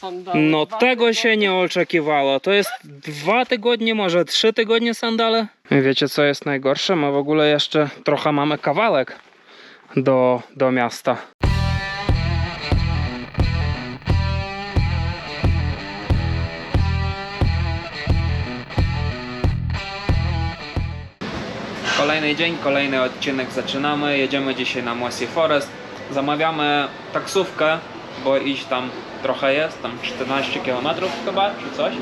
Sandale. No Dwa tego tygodnie. się nie oczekiwało. To jest dwa tygodnie, może trzy tygodnie sandale. Wiecie co jest najgorsze? My w ogóle jeszcze trochę mamy kawałek do, do miasta. Kolejny dzień, kolejny odcinek zaczynamy. Jedziemy dzisiaj na Mossy Forest. Zamawiamy taksówkę, bo iść tam trochę jest, tam 14 km chyba, czy coś.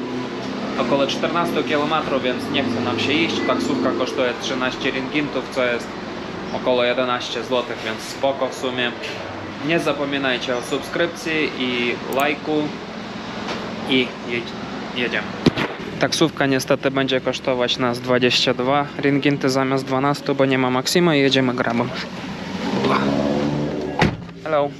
Około 14 km, więc nie chce nam się iść. Taksówka kosztuje 13 ringintów, co jest około 11 zł, więc spoko w sumie. Nie zapominajcie o subskrypcji i lajku i jedziemy. Taksówka niestety będzie kosztować nas 22 ringinty zamiast 12, bo nie ma Maksima i jedziemy grabem. Hello.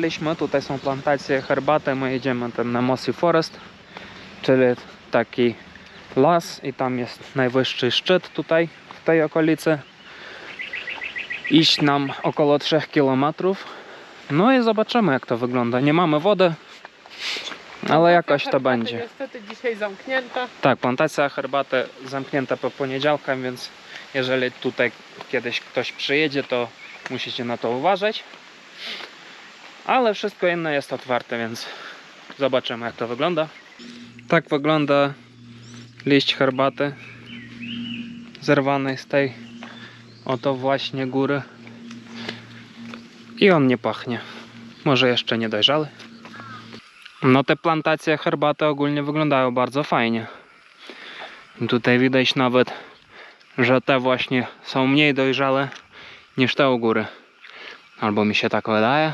Dojechaliśmy, tutaj są plantacje herbaty, my jedziemy ten na Mossy Forest, czyli taki las i tam jest najwyższy szczyt tutaj w tej okolicy. Iść nam około 3 km. No i zobaczymy jak to wygląda. Nie mamy wody, ale jakoś to będzie. Niestety dzisiaj zamknięta. Tak, plantacja herbaty zamknięta po poniedziałkach, więc jeżeli tutaj kiedyś ktoś przyjedzie, to musicie na to uważać. Ale wszystko inne jest otwarte, więc zobaczymy jak to wygląda. Tak wygląda liść herbaty zerwanej z tej oto właśnie góry. I on nie pachnie. Może jeszcze nie dojrzały. No te plantacje herbaty ogólnie wyglądają bardzo fajnie. Tutaj widać nawet, że te właśnie są mniej dojrzałe niż te u góry. Albo mi się tak wydaje,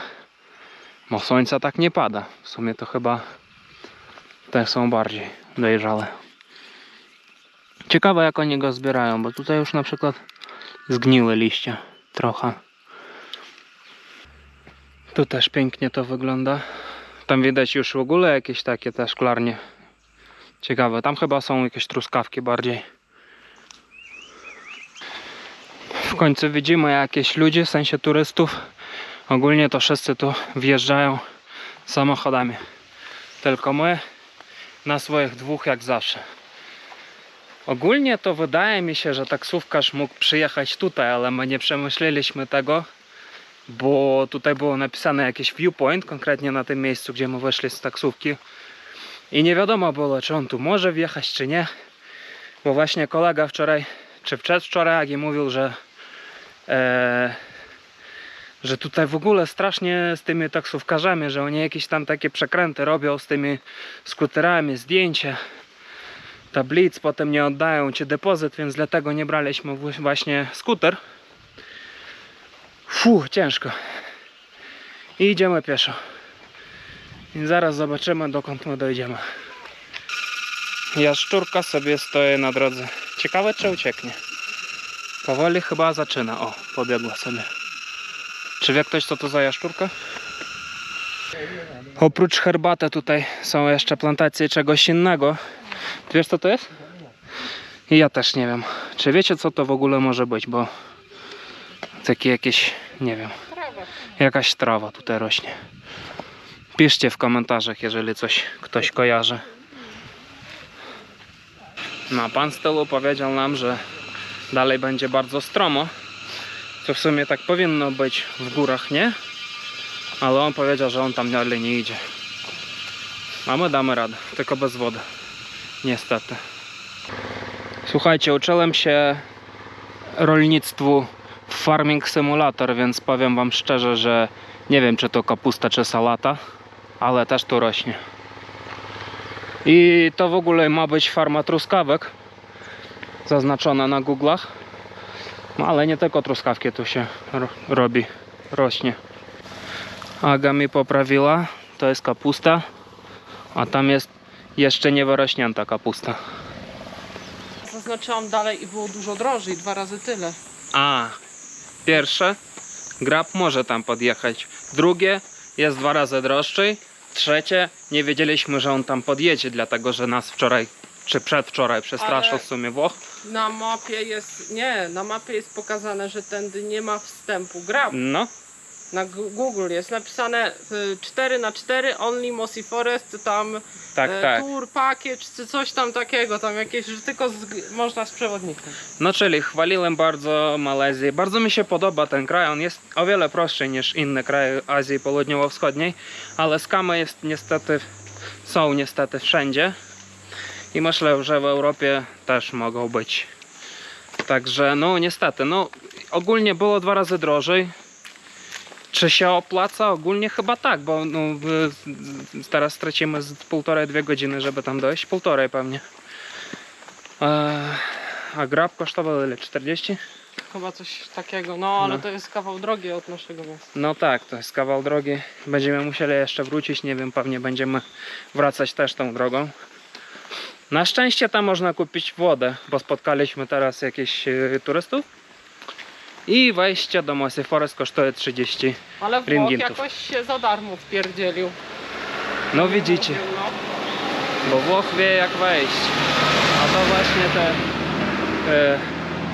bo słońca tak nie pada. W sumie to chyba te są bardziej dojrzałe. Ciekawe jak oni go zbierają, bo tutaj już na przykład zgniły liście trochę. Tu też pięknie to wygląda. Tam widać już w ogóle jakieś takie te szklarnie. Ciekawe, tam chyba są jakieś truskawki bardziej. W końcu widzimy jakieś ludzi, w sensie turystów. Ogólnie to wszyscy tu wjeżdżają samochodami. Tylko my na swoich dwóch jak zawsze. Ogólnie to wydaje mi się, że taksówkarz mógł przyjechać tutaj, ale my nie przemyśleliśmy tego, bo tutaj było napisane jakiś viewpoint, konkretnie na tym miejscu, gdzie my weszli z taksówki. I nie wiadomo było, czy on tu może wjechać, czy nie. Bo właśnie kolega wczoraj, czy przedwczoraj, jak i mówił, że, e, że tutaj w ogóle strasznie z tymi taksówkarzami, że oni jakieś tam takie przekręty robią z tymi skuterami, zdjęcia, tablic, potem nie oddają ci depozyt, więc dlatego nie braliśmy wł- właśnie skuter. Fu, ciężko. I idziemy pieszo. I zaraz zobaczymy dokąd my dojdziemy. Jaszczurka sobie stoi na drodze. Ciekawe czy ucieknie. Powoli chyba zaczyna. O, pobiegła sobie. Czy wie ktoś co to za jaszczurka? Oprócz herbaty tutaj są jeszcze plantacje czegoś innego. Ty wiesz co to jest? Ja też nie wiem. Czy wiecie co to w ogóle może być, bo takie jakieś, nie wiem, jakaś trawa tutaj rośnie. Piszcie w komentarzach, jeżeli coś ktoś kojarzy. No, pan z tyłu powiedział nam, że dalej będzie bardzo stromo. Co w sumie tak powinno być w górach, nie? Ale on powiedział, że on tam dalej nie idzie. A my damy radę, tylko bez wody. Niestety. Słuchajcie, uczyłem się rolnictwu w Farming Simulator, więc powiem wam szczerze, że nie wiem czy to kapusta czy salata, ale też tu rośnie. I to w ogóle ma być farma truskawek zaznaczona na Google'ach. No ale nie tylko truskawki tu się ro- robi, rośnie. Aga mi poprawiła, to jest kapusta, a tam jest jeszcze nie wyrośnięta kapusta. Zaznaczyłam dalej i było dużo drożej, dwa razy tyle. A, pierwsze, grab może tam podjechać. Drugie, jest dwa razy droższy. Trzecie, nie wiedzieliśmy, że on tam podjedzie, dlatego że nas wczoraj, czy przedwczoraj przestraszył Ale- w sumie Włoch. Na mapie jest, nie, na mapie jest pokazane, że tędy nie ma wstępu. Grab. No, Na Gu- Google jest napisane y, 4 na 4 only Mossy Forest, tam tak, e, tak. tour package, czy coś tam takiego, tam jakieś, że tylko z, można z przewodnikiem. No czyli chwaliłem bardzo Malezję. Bardzo mi się podoba ten kraj. On jest o wiele prostszy niż inne kraje Azji Południowo-Wschodniej, ale skamy jest niestety, są niestety wszędzie. I myślę, że w Europie też mogą być. Także no niestety, no ogólnie było dwa razy drożej. Czy się opłaca? Ogólnie chyba tak, bo no, teraz stracimy z półtorej, dwie godziny, żeby tam dojść. Półtorej pewnie. Eee, a grab kosztował ile? 40? Chyba coś takiego, no ale No. to jest kawał drogi od naszego miasta. No tak, to jest kawał drogi. Będziemy musieli jeszcze wrócić, nie wiem, pewnie będziemy wracać też tą drogą. Na szczęście tam można kupić wodę, bo spotkaliśmy teraz jakichś e, turystów. I wejście do Mossy Forest kosztuje 30. Ale Włoch Ringintów. jakoś się za darmo wpierdzielił. No widzicie, No. bo Włoch wie jak wejść. A to właśnie ten e,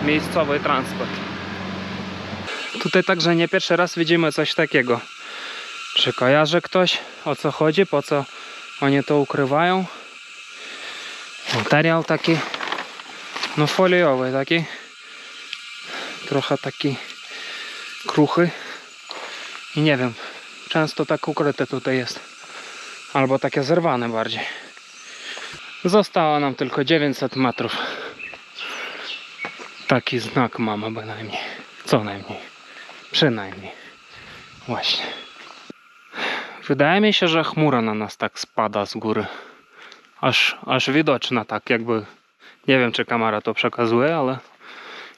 miejscowy transport. Tutaj także nie pierwszy raz widzimy coś takiego. Czy kojarzy ktoś o co chodzi, po co oni to ukrywają? Materiał taki, no foliowy taki, trochę taki kruchy i nie wiem, często tak ukryte tutaj jest, albo takie zerwane bardziej. Zostało nam tylko 900 metrów. Taki znak mamy bynajmniej, co najmniej, przynajmniej, właśnie. Wydaje mi się, że chmura na nas tak spada z góry. Aż, aż widoczna tak jakby. Nie wiem czy kamera to przekazuje, ale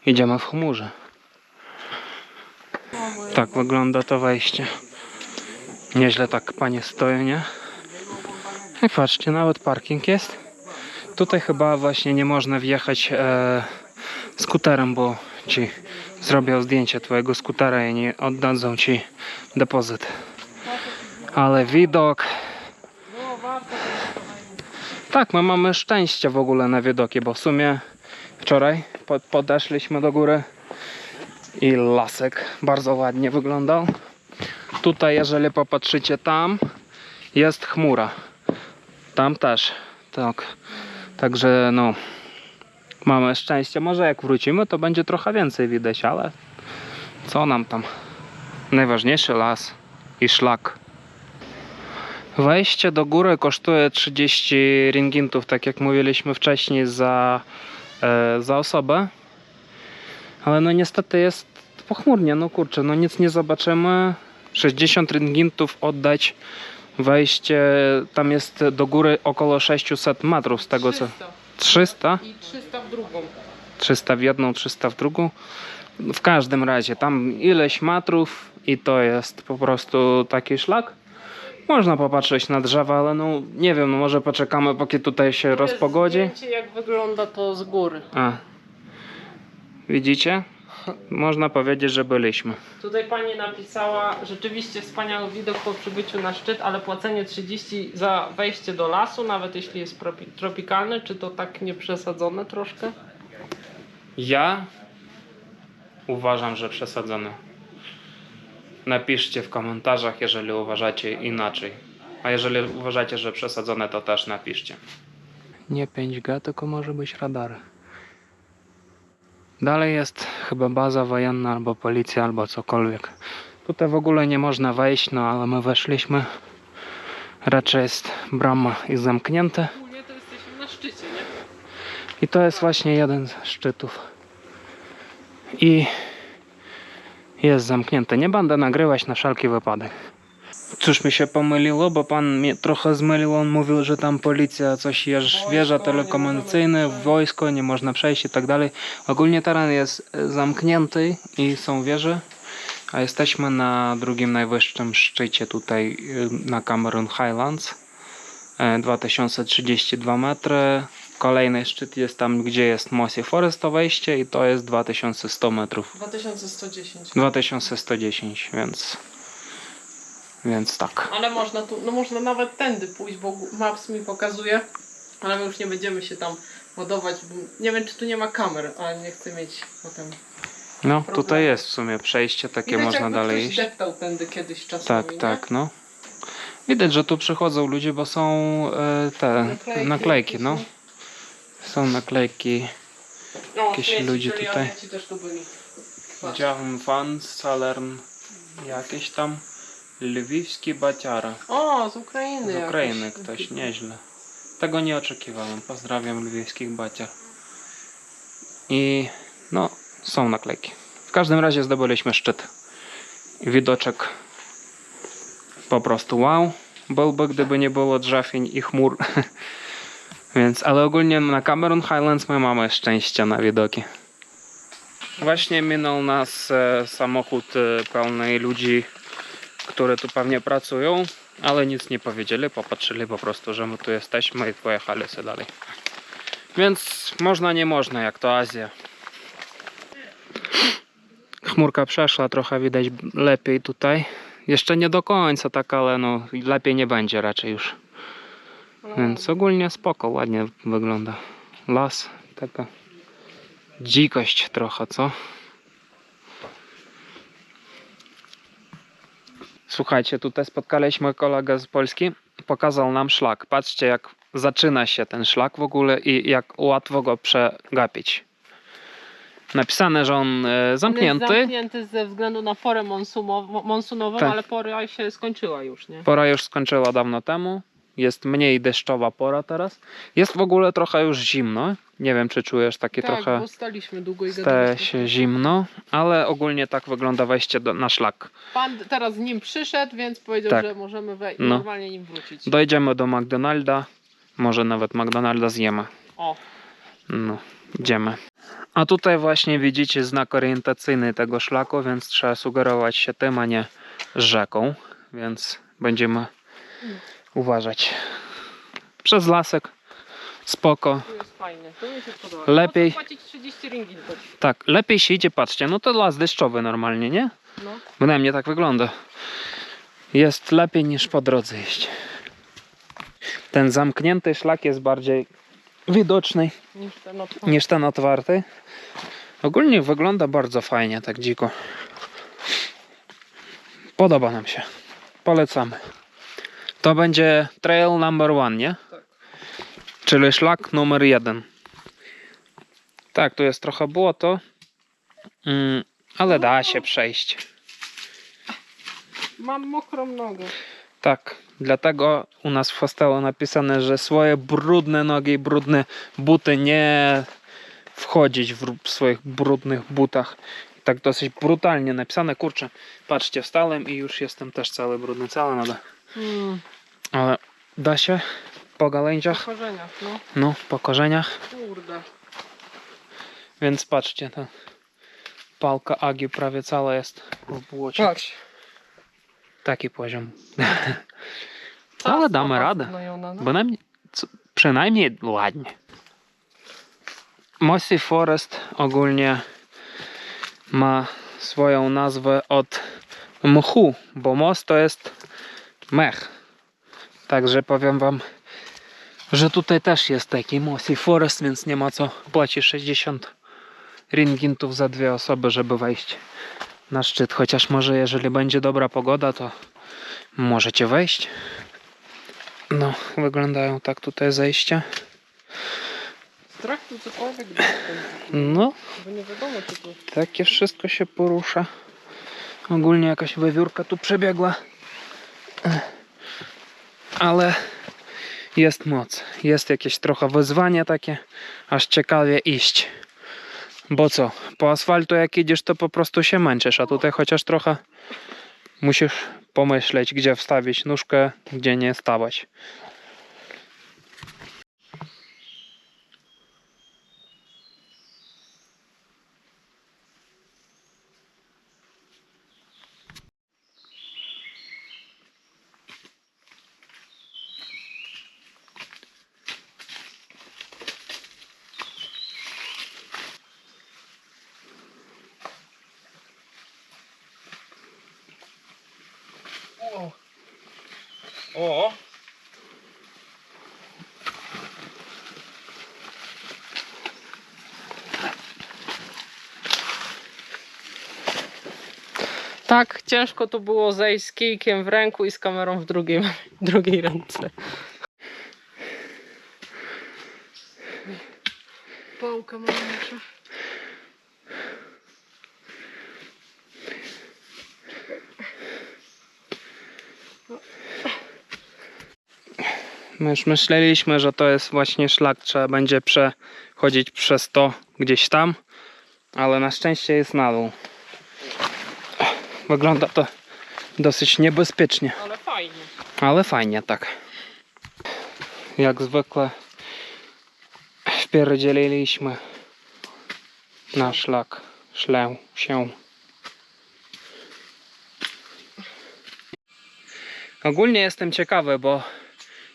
idziemy w chmurze. Tak wygląda to wejście. Nieźle tak panie stoją, nie? I patrzcie, nawet parking jest. Tutaj chyba właśnie nie można wjechać e, skuterem, bo ci zrobią zdjęcie twojego skutera i nie oddadzą ci depozyt. Ale widok. Tak, my mamy szczęście w ogóle na widoki, bo w sumie wczoraj po- podeszliśmy do góry i lasek bardzo ładnie wyglądał. Tutaj, jeżeli popatrzycie tam, jest chmura. Tam też. Tak. Także no, mamy szczęście. Może jak wrócimy, to będzie trochę więcej widać, ale co nam tam? Najważniejszy las i szlak. Wejście do góry kosztuje 30 ringintów, tak jak mówiliśmy wcześniej, za, e, za osobę. Ale no niestety jest pochmurnie, no kurczę, no nic nie zobaczymy. 60 ringintów oddać wejście, tam jest do góry około 600 metrów z tego co... 300 300? I 300 w drugą. 300 w jedną, 300 w drugą. W każdym razie tam ileś metrów i to jest po prostu taki szlak. Można popatrzeć na drzewa, ale no nie wiem, no może poczekamy póki tutaj się Tu rozpogodzi. Zdjęcie jak wygląda to z góry. A. Widzicie? Można powiedzieć, że byliśmy. Tutaj pani napisała, rzeczywiście wspaniały widok po przybyciu na szczyt, ale płacenie 30 za wejście do lasu, nawet jeśli jest tropikalny, czy to tak nie przesadzone troszkę? Ja uważam, że przesadzone. Napiszcie w komentarzach, jeżeli uważacie inaczej. A jeżeli uważacie, że przesadzone, to też napiszcie. Nie 5G, tylko może być radar. Dalej jest chyba baza wojenna, albo policja, albo cokolwiek. Tutaj w ogóle nie można wejść, no ale my weszliśmy. Raczej jest brama i zamknięte. Ogólnie to jesteśmy na szczycie, nie? I to jest właśnie jeden z szczytów. I jest zamknięte. Nie będę nagrywać na wszelki wypadek. Cóż mi się pomyliło, bo pan mnie trochę zmylił. On mówił, że tam policja, coś Wojsko, wieża telekomunikacyjne, wojsko, nie można przejść i tak dalej. Ogólnie teren jest e, zamknięty i są wieże, a jesteśmy na drugim najwyższym szczycie tutaj y, na Cameron Highlands. e, 2032 metry. Kolejny szczyt jest tam, gdzie jest Mossy Forest to wejście i to jest 2100 metrów. 2110. 2110, więc więc tak. Ale można tu, no można nawet tędy pójść, bo Maps mi pokazuje, ale my już nie będziemy się tam ładować, bo nie wiem czy tu nie ma kamer, ale nie chcę mieć potem. No, Problemu. tutaj jest w sumie przejście takie, Widać, można jakby dalej ktoś iść. deptał tędy kiedyś czasami, Tak, nie? tak, no. Widać, że tu przychodzą ludzie, bo są e, te naklejki, jakieś, no. Są naklejki. No, jakieś śmieci, ludzie czyli tutaj. Ci też tu byli. Patrz. Widziałem fan Salern, jakieś tam lwiwski baciara. O, z Ukrainy. Z Ukrainy jakoś. ktoś, nieźle. Tego nie oczekiwałem. Pozdrawiam lwiwskich baciar. I no, są naklejki. W każdym razie zdobyliśmy szczyt. Widoczek po prostu wow. Byłby, gdyby nie było drzewień i chmur. Więc, ale ogólnie na Cameron Highlands my mamy szczęście na widoki. Właśnie minął nas e, samochód e, pełny ludzi, które tu pewnie pracują, ale nic nie powiedzieli, popatrzyli po prostu, że my tu jesteśmy i pojechali sobie dalej. Więc można, nie można, jak to Azja. Chmurka przeszła, trochę widać lepiej tutaj. Jeszcze nie do końca tak, ale no lepiej nie będzie raczej już. Więc ogólnie spoko, ładnie wygląda. Las, taka dzikość trochę, co? Słuchajcie, tutaj spotkaliśmy kolegę z Polski. Pokazał nam szlak. Patrzcie, jak zaczyna się ten szlak w ogóle i jak łatwo go przegapić. Napisane, że on e, On jest zamknięty. zamknięty ze względu na porę monsumo- monsunową, Tak. ale pora się skończyła już, nie? Pora już skończyła dawno temu. Jest mniej deszczowa pora teraz. Jest w ogóle trochę już zimno. Nie wiem, czy czujesz takie tak, trochę. bo staliśmy długo i Staje się zimno, ale ogólnie tak wygląda wejście do, na szlak. Pan teraz z nim przyszedł, więc powiedział, Tak. że możemy wejść No. normalnie nim wrócić. Dojdziemy do McDonalda, może nawet McDonalda zjemy. O, No, idziemy. A tutaj właśnie widzicie znak orientacyjny tego szlaku, więc trzeba sugerować się tym, a nie rzeką, więc będziemy uważać. Przez lasek, spoko. tu jest tu mi się podoba. Lepiej. Płacić 30 ringgitów? Tak, lepiej się idzie, patrzcie, no to las deszczowy normalnie, nie? No. Bynajmniej tak wygląda. Jest lepiej niż po drodze iść. Ten zamknięty szlak jest bardziej widoczny Niż ten otwór. niż ten otwarty. Ogólnie wygląda bardzo fajnie, tak dziko. Podoba nam się. Polecamy. To będzie trail number one, nie? Tak. Czyli szlak numer jeden. Tak, tu jest trochę błoto, mm, ale da się przejść. Mam mokrą nogę. Tak, dlatego u nas w hostelu napisane, że swoje brudne nogi i brudne buty nie wchodzić w swoich brudnych butach. Tak dosyć brutalnie napisane. Kurczę, patrzcie, wstałem i już jestem też cały brudny, cała nada. Hmm. Ale da się po gałęziach, Korzeniach, no. no, po korzeniach. Kurde. Więc patrzcie, ta palka Agi prawie cała jest w błocie. Patrz. Taki poziom. Ale damy radę. Znajona, no. Bynajmniej, co- przynajmniej ładnie. Mossy Forest ogólnie ma swoją nazwę od mchu, bo most to jest mech. Także powiem wam, że tutaj też jest taki Mossy Forest, więc nie ma co płacić 60 ringintów za dwie osoby, żeby wejść na szczyt. Chociaż może jeżeli będzie dobra pogoda, to możecie wejść. No, wyglądają tak tutaj zejścia. Strach tu cokolwiek No, bo nie wiadomo tu... takie wszystko się porusza. Ogólnie jakaś wiewiórka tu przebiegła. Ale jest moc. Jest jakieś trochę wyzwanie takie, aż ciekawie iść. Bo co, po asfaltu jak idziesz, to po prostu się męczysz, a tutaj chociaż trochę musisz pomyśleć, gdzie wstawić nóżkę, gdzie nie stawać. O! Tak, ciężko to było zejść z kijkiem w ręku i z kamerą w drugiej, drugiej ręce. Pałkę mam muszę. My już myśleliśmy, że to jest właśnie szlak, trzeba będzie przechodzić przez to gdzieś tam, ale na szczęście jest na dół. Wygląda to dosyć niebezpiecznie, Ale fajnie. ale fajnie tak. Jak zwykle wpierdzieliliśmy na szlak, szlę się. Ogólnie jestem ciekawy, bo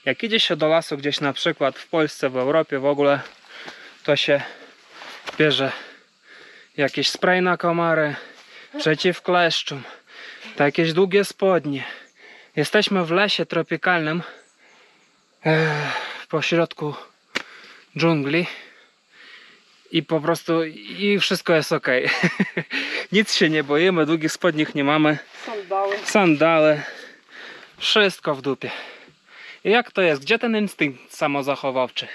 jak idzie się do lasu gdzieś na przykład w Polsce, w Europie w ogóle, to się bierze jakiś spray na komary, przeciw kleszczom, to jakieś długie spodnie. Jesteśmy w lesie tropikalnym, e, pośrodku dżungli i po prostu i wszystko jest ok. Nic się nie boimy, długich spodnich nie mamy, Sandały. sandale, wszystko w dupie. Jak to jest? Gdzie ten instynkt samozachowawczy?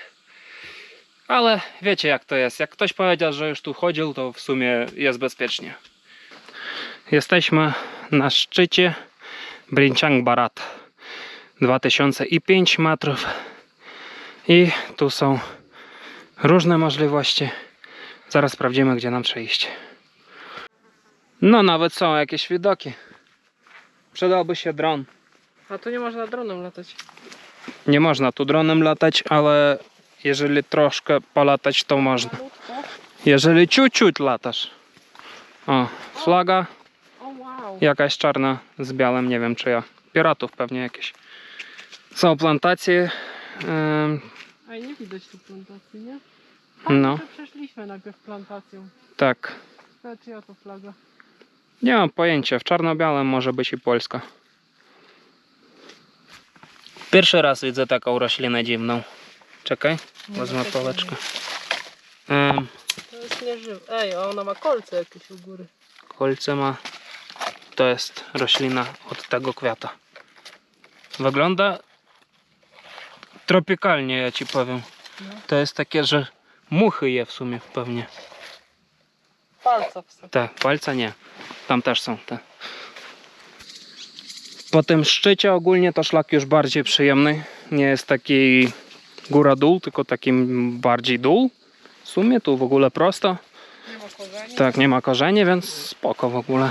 Ale wiecie jak to jest. Jak ktoś powiedział, że już tu chodził, to w sumie jest bezpiecznie. Jesteśmy na szczycie Brinchang Barat. 2005 metrów. I tu są różne możliwości. Zaraz sprawdzimy, gdzie nam trzeba iść. No, nawet są jakieś widoki. Przydałby się dron. A tu nie można dronem latać. Nie można tu dronem latać, ale jeżeli troszkę polatać, to można. Jeżeli ciut-ciut latasz. O, flaga jakaś czarna z białym, nie wiem czy ja. Piratów pewnie jakieś. Są plantacje. em, Ej, nie widać tu plantacji, nie? No. to przeszliśmy najpierw plantacją. tak. To czyja to flaga? Nie mam pojęcia. W czarno-białym może być i Polska. Pierwszy raz widzę taką roślinę dziwną. Czekaj, wezmę pałeczkę. Em, To jest nieżywe. Ej, a ona ma kolce jakieś u góry. Kolce ma. To jest roślina od tego kwiata. Wygląda tropikalnie, ja ci powiem. No. To jest takie, że muchy je w sumie pewnie. Palca w sobie. Tak, palca nie. Tam też są te. Po tym szczycie ogólnie to szlak już bardziej przyjemny. Nie jest taki góra-dół, tylko taki bardziej dół. W sumie tu w ogóle prosto. Nie ma korzeni. Tak, nie ma korzeni, więc spoko w ogóle.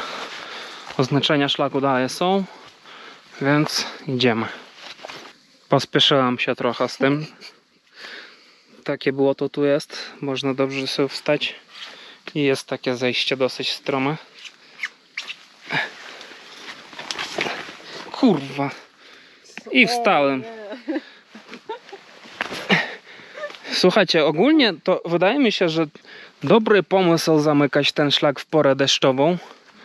Oznaczenia szlaku dalej są, więc idziemy. Pospieszyłam się trochę z tym. Takie było to tu jest. Można dobrze sobie wstać. I jest takie zejście dosyć strome. Kurwa. I wstałem. Słuchajcie, ogólnie to wydaje mi się, że dobry pomysł zamykać ten szlak w porę deszczową.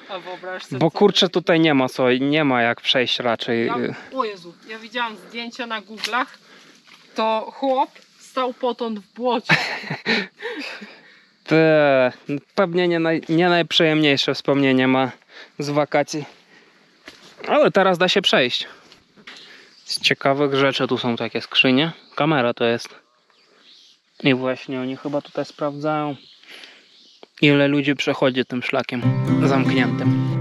A wyobraź sobie, Bo co kurczę tutaj nie ma co, nie ma jak przejść raczej. Ja, o Jezu, ja widziałam zdjęcia na Google'ach, to chłop stał potąd w błocie. Te, pewnie nie, naj, nie najprzyjemniejsze wspomnienie ma z wakacji. Ale teraz da się przejść. Z ciekawych rzeczy tu są takie skrzynie. Kamera to jest. I właśnie oni chyba tutaj sprawdzają, ile ludzi przechodzi tym szlakiem zamkniętym.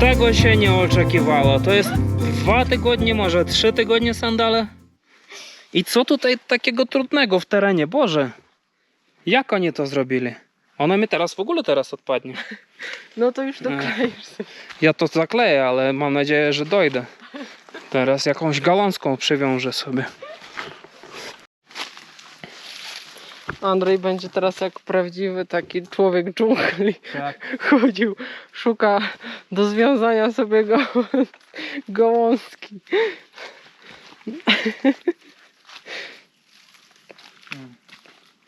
Tego się nie oczekiwało. To jest dwa tygodnie, może trzy tygodnie sandale. I co tutaj takiego trudnego w terenie? Boże, jak oni to zrobili? Ona mi teraz w ogóle teraz odpadnie. No to już dokleisz sobie. Ja to zakleję, ale mam nadzieję, że dojdę. Teraz jakąś galąską przywiążę sobie. Andrzej będzie teraz jak prawdziwy taki człowiek dżungli. Tak. Chodził, szuka do związania sobie go, gołązki.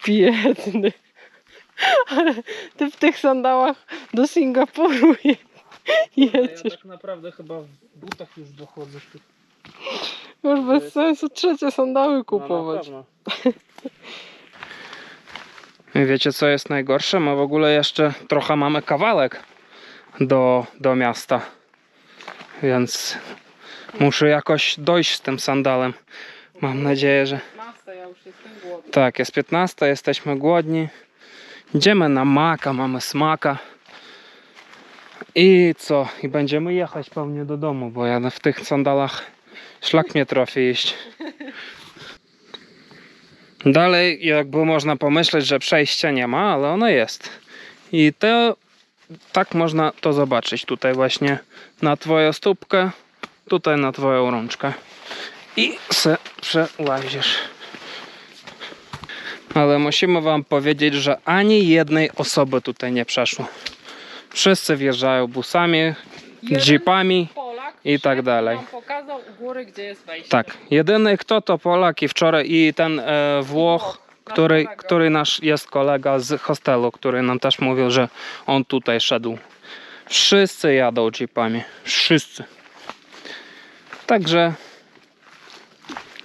Biedny. Ale ty w tych sandałach do Singapuru je, jedziesz. tak naprawdę chyba w butach już dochodzę. Już bez sensu trzecie sandały kupować. No, Wiecie co jest najgorsze? My w ogóle jeszcze trochę mamy kawałek do, do miasta. Więc muszę jakoś dojść z tym sandalem. Mam nadzieję, że 15, ja już jestem głodny. tak, jest 15, jesteśmy głodni. Idziemy na maka, mamy smaka. I co? I będziemy jechać pewnie do domu, bo ja w tych sandałach szlak mnie trafi iść. Dalej jakby można pomyśleć, że przejścia nie ma, ale ono jest. I to tak można to zobaczyć tutaj właśnie na twoją stópkę, tutaj na twoją rączkę. I se przełazisz. Ale musimy wam powiedzieć, że ani jednej osoby tutaj nie przeszło. Wszyscy wjeżdżają busami, jeepami. I tak dalej. nam pokazał u góry, gdzie jest wejście. Tak, jedyny kto to Polak i wczoraj i ten e, Włoch, który, kolega. który nasz jest kolega z hostelu, który nam też mówił, że on tutaj szedł. Wszyscy jadą jeepami. Wszyscy. Także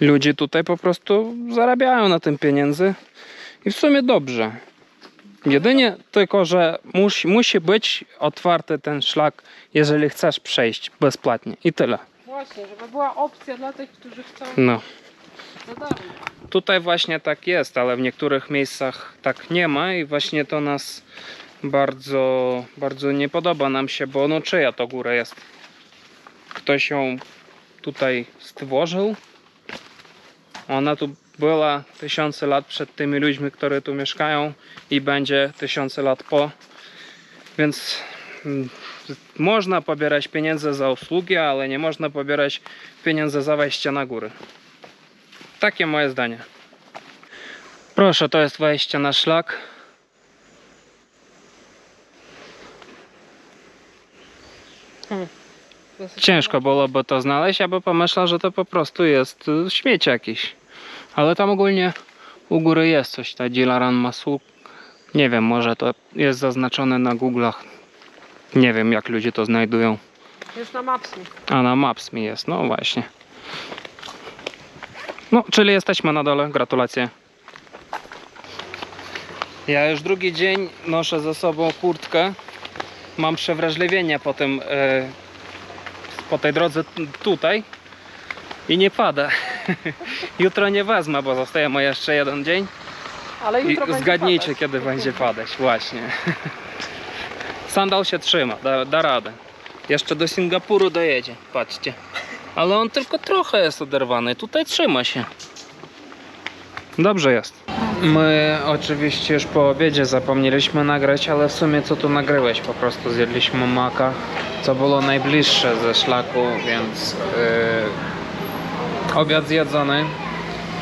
ludzie tutaj po prostu zarabiają na tym pieniędzy i w sumie dobrze. Jedynie tylko, że musi, musi być otwarty ten szlak, jeżeli chcesz przejść bezpłatnie. I tyle. Właśnie, żeby była opcja dla tych, którzy chcą No. za darmo. Tutaj właśnie tak jest, ale w niektórych miejscach tak nie ma i właśnie to nas bardzo, bardzo nie podoba nam się, bo no czyja to góra jest? Ktoś ją tutaj stworzył? Ona tu była tysiące lat przed tymi ludźmi, którzy tu mieszkają i będzie tysiące lat po. Więc mm, można pobierać pieniądze za usługi, ale nie można pobierać pieniędzy za wejście na góry. Takie moje zdanie. Proszę, to jest wejście na szlak. Ciężko byłoby to znaleźć, aby pomyślał, że to po prostu jest śmieć jakiś. Ale tam ogólnie u góry jest coś, ta Dilaran Masu. Nie wiem, może to jest zaznaczone na Google'ach. Nie wiem, jak ludzie to znajdują. Jest na Mapsy. A na Maps mi jest, no właśnie. No, czyli jesteśmy na dole, gratulacje. Ja już drugi dzień noszę ze sobą kurtkę. Mam przewrażliwienie po tym, e, po tej drodze tutaj i nie pada. Jutro nie wezmę, bo zostaje mu jeszcze jeden dzień. Ale I jutro będzie zgadnijcie, padać. kiedy będzie padać, właśnie. Sandal się trzyma, da, da radę. Jeszcze do Singapuru dojedzie, patrzcie. Ale on tylko trochę jest oderwany, tutaj trzyma się. Dobrze jest. My oczywiście już po obiedzie zapomnieliśmy nagrać, ale w sumie co tu nagryłeś? Po prostu zjedliśmy maka, co było najbliższe ze szlaku, więc yy, obiad zjedzony.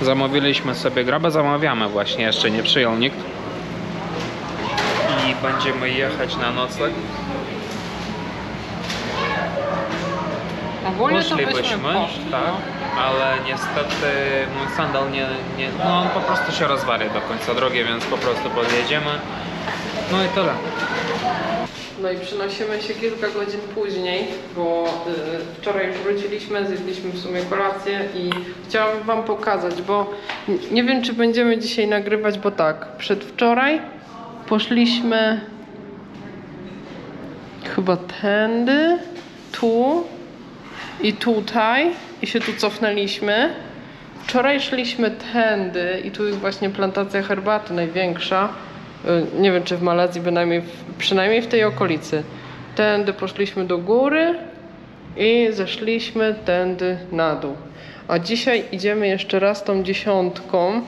Zamówiliśmy sobie grabę, zamawiamy właśnie, jeszcze nie przyjął nikt. I będziemy jechać na nocleg. Poszlibyśmy, poszli, tak, no. ale niestety mój sandal nie, nie, no on po prostu się rozwali do końca drogi, więc po prostu podjedziemy. No i tyle. No i przenosimy się kilka godzin później, bo y, wczoraj już wróciliśmy, zjedliśmy w sumie kolację i chciałam Wam pokazać, bo nie wiem, czy będziemy dzisiaj nagrywać, bo tak, przedwczoraj poszliśmy chyba tędy, tu i tutaj i się tu cofnęliśmy. Wczoraj szliśmy tędy i tu jest właśnie plantacja herbaty największa. Y, Nie wiem, czy w Malezji, bynajmniej przynajmniej w tej okolicy. Tędy poszliśmy do góry i zeszliśmy tędy na dół. A dzisiaj idziemy jeszcze raz tą dziesiątką,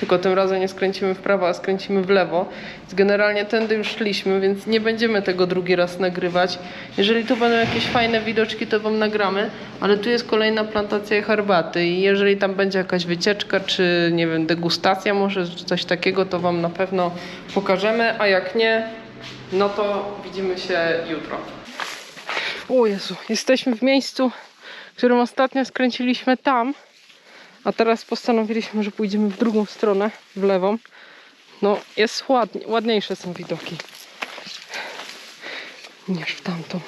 tylko tym razem nie skręcimy w prawo, a skręcimy w lewo. Więc generalnie tędy już szliśmy, więc nie będziemy tego drugi raz nagrywać. Jeżeli tu będą jakieś fajne widoczki, to wam nagramy, ale tu jest kolejna plantacja herbaty i jeżeli tam będzie jakaś wycieczka, czy nie wiem, degustacja może, czy coś takiego, to wam na pewno pokażemy, a jak nie, no to widzimy się jutro. O Jezu, jesteśmy w miejscu, w którym ostatnio skręciliśmy tam, a teraz postanowiliśmy, że pójdziemy w drugą stronę, w lewą. No, jest ładnie, ładniejsze są widoki niż w tamtą.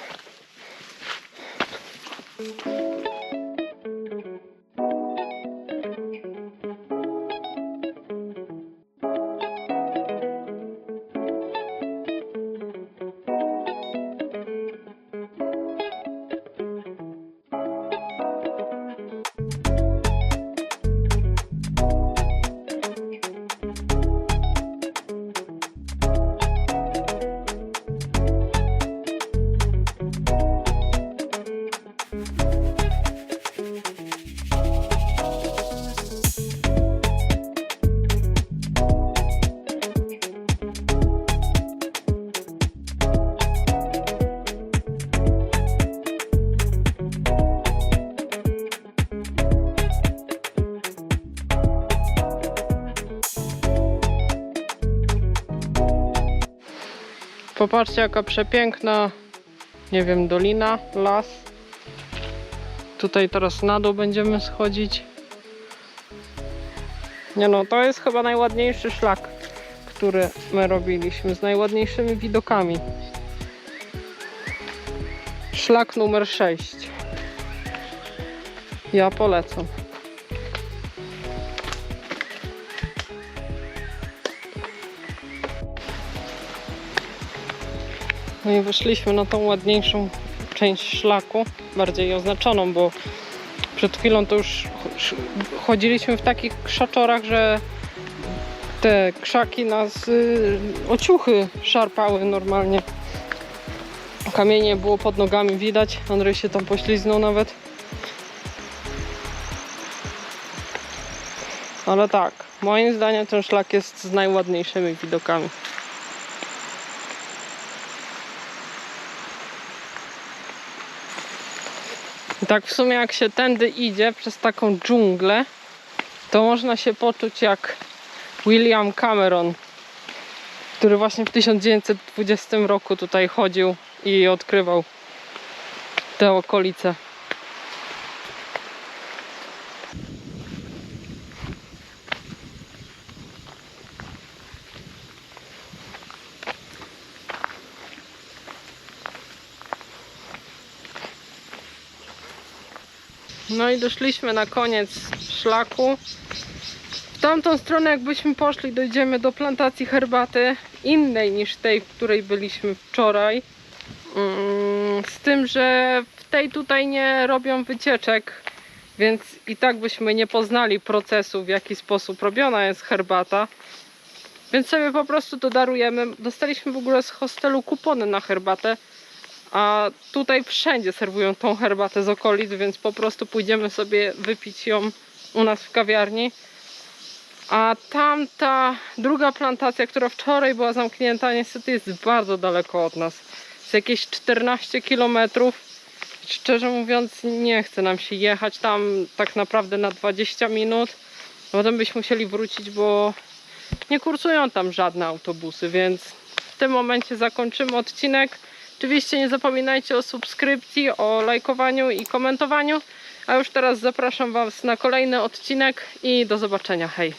Popatrzcie, jaka przepiękna, nie wiem, dolina, las. Tutaj teraz na dół będziemy schodzić. Nie no, to jest chyba najładniejszy szlak, który my robiliśmy, z najładniejszymi widokami. Szlak numer 6. Ja polecam. No i wyszliśmy na tą ładniejszą część szlaku, bardziej oznaczoną, bo przed chwilą to już ch- chodziliśmy w takich krzaczorach, że te krzaki nas y, ociuchy szarpały normalnie. Kamienie było pod nogami widać, Andrzej się tam pośliznął nawet. Ale tak, moim zdaniem ten szlak jest z najładniejszymi widokami. Tak w sumie jak się tędy idzie przez taką dżunglę, to można się poczuć jak William Cameron, który właśnie w 1920 roku tutaj chodził i odkrywał te okolice. I doszliśmy na koniec szlaku. W tamtą stronę jakbyśmy poszli, dojdziemy do plantacji herbaty innej niż tej, w której byliśmy wczoraj. Mm, Z tym, że w tej tutaj nie robią wycieczek, więc i tak byśmy nie poznali procesu, w jaki sposób robiona jest herbata. Więc sobie po prostu to darujemy. Dostaliśmy w ogóle z hostelu kupony na herbatę. A tutaj wszędzie serwują tą herbatę z okolic, więc po prostu pójdziemy sobie wypić ją u nas w kawiarni. A tamta druga plantacja, która wczoraj była zamknięta, niestety jest bardzo daleko od nas. Jest jakieś 14 km. Szczerze mówiąc, nie chce nam się jechać tam tak naprawdę na 20 minut. Potem byśmy musieli wrócić, bo nie kursują tam żadne autobusy, więc w tym momencie zakończymy odcinek. Oczywiście nie zapominajcie o subskrypcji, o lajkowaniu i komentowaniu. A już teraz zapraszam Was na kolejny odcinek i do zobaczenia. Hej!